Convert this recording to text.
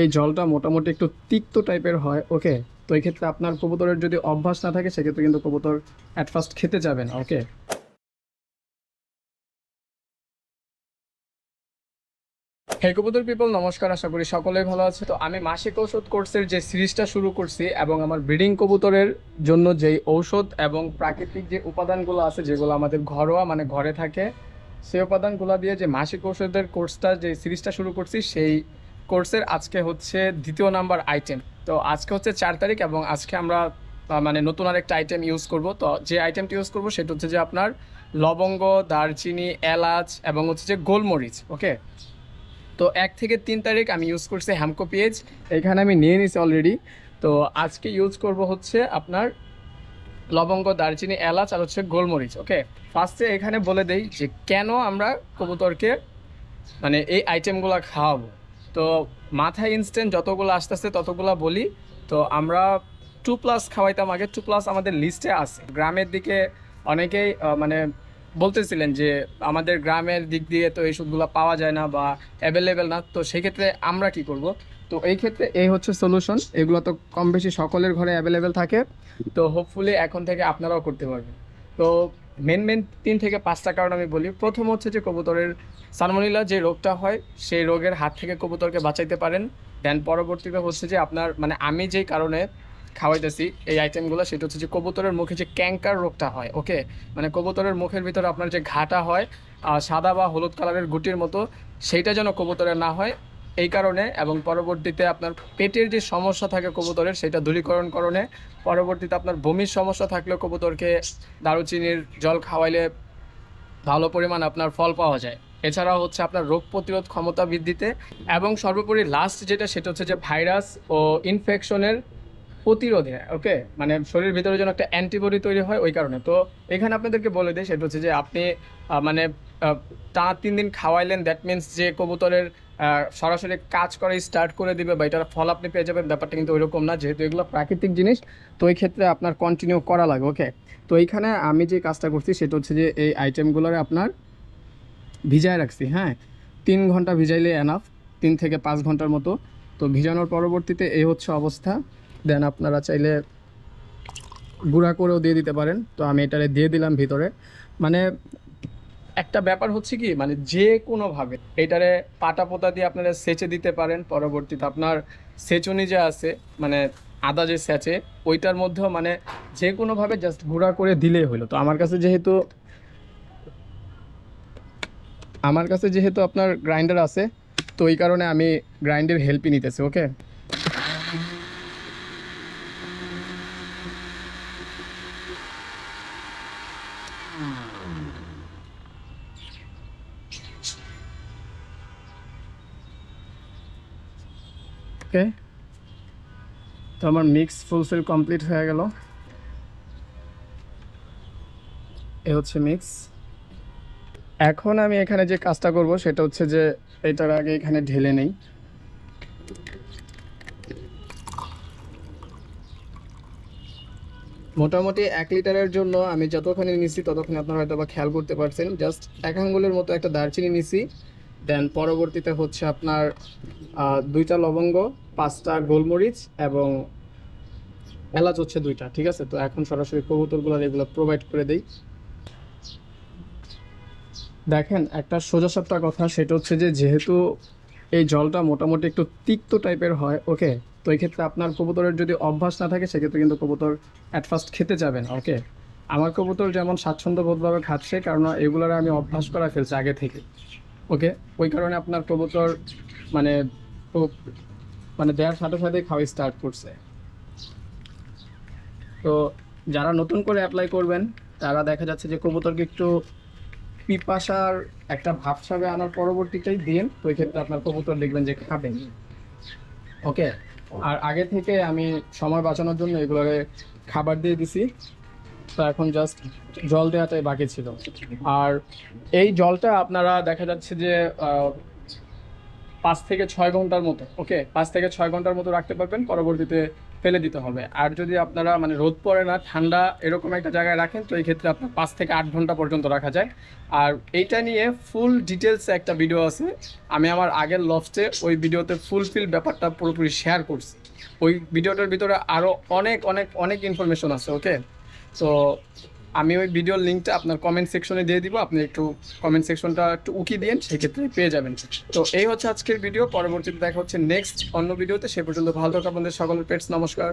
এই জলটা মোটামুটি একটু তিক্ত টাইপের হয় ওকে তো এই ক্ষেত্রে আপনার কবুতরের যদি অভ্যাস না থাকে, সেক্ষেত্রে কিন্তু কবুতর অ্যাট ফার্স্ট খেতে যাবে না ওকে হে কবুতর পিপল নমস্কার, আশা করি সকলেই ভালো আছে। তো আমি মাসিক ঔষধ কোর্সের যে সিরিজটা শুরু করছি এবং আমার ব্রিডিং কবুতরের জন্য যেই ঔষধ এবং প্রাকৃতিক যে উপাদানগুলো আছে, যেগুলো আমাদের ঘরোয়া মানে ঘরে থাকে, সেই উপাদানগুলো দিয়ে যে মাসিক ঔষধের কোর্সটা যে সিরিজটা শুরু করছি, সেই কোর্সের আজকে হচ্ছে দ্বিতীয় নাম্বার আইটেম তো আজকে হচ্ছে চার তারিখ এবং আজকে আমরা মানে নতুন আরেকটা আইটেম ইউজ করব। তো যে আইটেমটি ইউজ করব সেটা হচ্ছে যে আপনার লবঙ্গ, দারচিনি, এলাচ এবং হচ্ছে যে গোলমরিচ ওকে তো এক থেকে তিন তারিখ আমি ইউজ করছি হ্যামকো পেজ এখানে আমি নিয়ে নিছি অলরেডি তো আজকে ইউজ করব হচ্ছে আপনার লবঙ্গ, দারচিনি, এলাচ আর হচ্ছে গোলমরিচ ওকে ফার্স্টে এখানে বলে দেই যে কেন আমরা কবুতরকে মানে এই আইটেমগুলো খাওয়াবো। তো মাথায় ইনস্ট্যান্ট যতগুলো আসতেছে ততগুলো বলি। তো আমরা টু প্লাস খাওয়াইতাম আগে টু প্লাস আমাদের লিস্টে আছে। গ্রামের দিকে অনেকেই মানে বলতেছিলেন যে আমাদের গ্রামের দিক দিয়ে তো এই ওষুধগুলো পাওয়া যায় না বা অ্যাভেলেবেল না। তো সেক্ষেত্রে আমরা কি করব? তো এই ক্ষেত্রে এই হচ্ছে সলিউশন এগুলো তো কম বেশি সকলের ঘরে অ্যাভেলেবেল থাকে। তো হোপফুলি এখন থেকে আপনারাও করতে পারবেন। তো মেন মেন তিন থেকে পাঁচটা কারণ আমি বলি। প্রথম হচ্ছে যে কবুতরের সালমোনিলা যে রোগটা হয়, সেই রোগের হাত থেকে কবুতরকে বাঁচাইতে পারেন। দেন পরবর্তীতে হচ্ছে যে আপনার মানে আমি যেই কারণে খাওয়াইতেছি এই আইটেমগুলো সেটা হচ্ছে যে কবুতরের মুখে যে ক্যাঙ্কার রোগটা হয় ওকে মানে কবুতরের মুখের ভিতরে আপনার যে ঘাটা হয় সাদা বা হলুদ কালারের গুটির মতো, সেইটা যেন কবুতরের না হয়। এই কারণে এবং পরবর্তীতে আপনার পেটের যে সমস্যা থাকে কবুতরের, সেটা দূরীকরণ করণে পরবর্তীতে আপনার বমির সমস্যা থাকলেও কবুতরকে দারুচিনির জল খাওয়াইলে ভালো পরিমাণ আপনার ফল পাওয়া যায়। এছাড়াও হচ্ছে আপনার রোগ প্রতিরোধ ক্ষমতা বৃদ্ধিতে এবং সর্বোপরি লাস্ট যেটা, সেটা হচ্ছে যে ভাইরাস ও ইনফেকশনের প্রতিরোধে ওকে মানে শরীরের ভিতরে যেন একটা অ্যান্টিবডি তৈরি হয় ওই কারণে। তো এখানে আপনাদেরকে বলে দিই, সেটা হচ্ছে যে আপনি মানে টানা তিন দিন খাওয়াইলেন দ্যাট মিন্স যে কবুতরের সরাসরি কাজ করে স্টার্ট করে দিবে বা এটার ফল আপনি পেয়ে যাবেন, ব্যাপারটা কিন্তু ওইরকম না, যেহেতু এগুলো প্রাকৃতিক জিনিস, তো এই ক্ষেত্রে আপনার কন্টিনিউ করা লাগে ওকে তো এইখানে আমি যে কাজটা করছি সেটা হচ্ছে যে এই আইটেমগুলোর আপনার ভিজায় রাখছি হ্যাঁ? তিন ঘণ্টা ভিজাইলে এনাফ তিন থেকে পাঁচ ঘণ্টার মতো। তো ভিজানোর পরবর্তীতে এই হচ্ছে অবস্থা। দেন আপনারা চাইলে গুঁড়া করেও দিয়ে দিতে পারেন। তো আমি এটারে দিয়ে দিলাম ভিতরে। মানে একটা ব্যাপার হচ্ছে কি মানে যে কোনোভাবে এটারে পাটা পোতা দিয়ে আপনারা সেচে দিতে পারেন, পরবর্তীতে আপনার সেচুনি যে আছে মানে আদা যে সেচে, ওইটার মধ্যেও মানে যে কোনোভাবে জাস্ট গুঁড়া করে দিলেই হলো। তো আমার কাছে যেহেতু, আমার কাছে যেহেতু আপনার গ্রাইন্ডার আছে, তো এই কারণে আমি গ্রাইন্ডের হেল্পই নিতেছি ওকে ওকে। তো আমার মিক্স ফুলফিল কমপ্লিট হয়ে গেল। এ হচ্ছে মিক্স এখন আমি এখানে যে কাজটা করব সেটা হচ্ছে যে এটার আগে এখানে ঢেলে নেই। মোটামুটি এক লিটারের জন্য আমি যতখানি নিছি ততখানি আপনারা হয়তো বা খেয়াল করতে পারছেন। জাস্ট এক আঙ্গুলের মতো একটা দারচিনি নিছি। দেন পরবর্তীতে হচ্ছে আপনার দুইটা লবঙ্গ, পাঁচটা গোলমরিচ এবং এলাচ হচ্ছে দুইটা, ঠিক আছে? তো এখন সরাসরি কবুতরগুলো এগুলো প্রোভাইড করে দেই। দেখেন, একটা সোজা সাপটা কথা, সেটা হচ্ছে যে যেহেতু এই জলটা মোটামুটি একটু তিক্ত টাইপের হয় ওকে তো এই ক্ষেত্রে আপনার কবুতরের যদি অভ্যাস না থাকে, সেক্ষেত্রে কিন্তু কবুতর অ্যাট ফার্স্ট খেতে যাবেন ওকে আমার কবুতর যেমন স্বাচ্ছন্দ্যবোধভাবে খাচ্ছে কারণ এগুলোর আমি অভ্যাস করা ফেলছি আগে থেকে। ওকে, ওই কারণে আপনার কবুতর মানে মানে দেওয়ার সাথে সাথে খাওয়া স্টার্ট করছে। তো যারা নতুন করে অ্যাপ্লাই করবেন, তারা দেখা যাচ্ছে যে কবুতরকে একটু পিপাসার একটা ভাবসাবে আনার পরবর্তীতেই দিন ওই ক্ষেত্রে আপনার কবুতর দেখবেন যে খাবেন। ওকে, আর আগে থেকে আমি সময় বাঁচানোর জন্য এগুলোকে খাবার দিয়ে দিছি। তো এখন জাস্ট জল দেওয়াটাই বাকি ছিল। আর এই জলটা আপনারা দেখা যাচ্ছে যে পাঁচ থেকে ছয় ঘণ্টার মতো ওকে পাঁচ থেকে ছয় ঘণ্টার মতো রাখতে পারবেন, পরবর্তীতে ফেলে দিতে হবে। আর যদি আপনারা মানে রোদ পড়ে না, ঠান্ডা এরকম একটা জায়গায় রাখেন, তো এই ক্ষেত্রে আপনার পাঁচ থেকে আট ঘণ্টা পর্যন্ত রাখা যায়। আর এইটা নিয়ে ফুল ডিটেলসে একটা ভিডিও আছে। আমি আমার আগের লফটে ওই ভিডিওতে ফুলফিল ব্যাপারটা পুরোপুরি শেয়ার করছি। ওই ভিডিওটার ভিতরে আরও অনেক অনেক অনেক ইনফরমেশন আছে ওকে তো আমি ওই ভিডিওর লিঙ্কটা আপনার কমেন্ট সেকশনে দিয়ে দিব। আপনি একটু কমেন্ট সেকশনটা একটু উকি দিন সেক্ষেত্রে পেয়ে যাবেন। তো এই হচ্ছে আজকের ভিডিও পরবর্তীতে দেখা হচ্ছে নেক্সট অন্য ভিডিওতে সে পর্যন্ত ভালো থাকে আপনাদের সকলের। পেটস নমস্কার।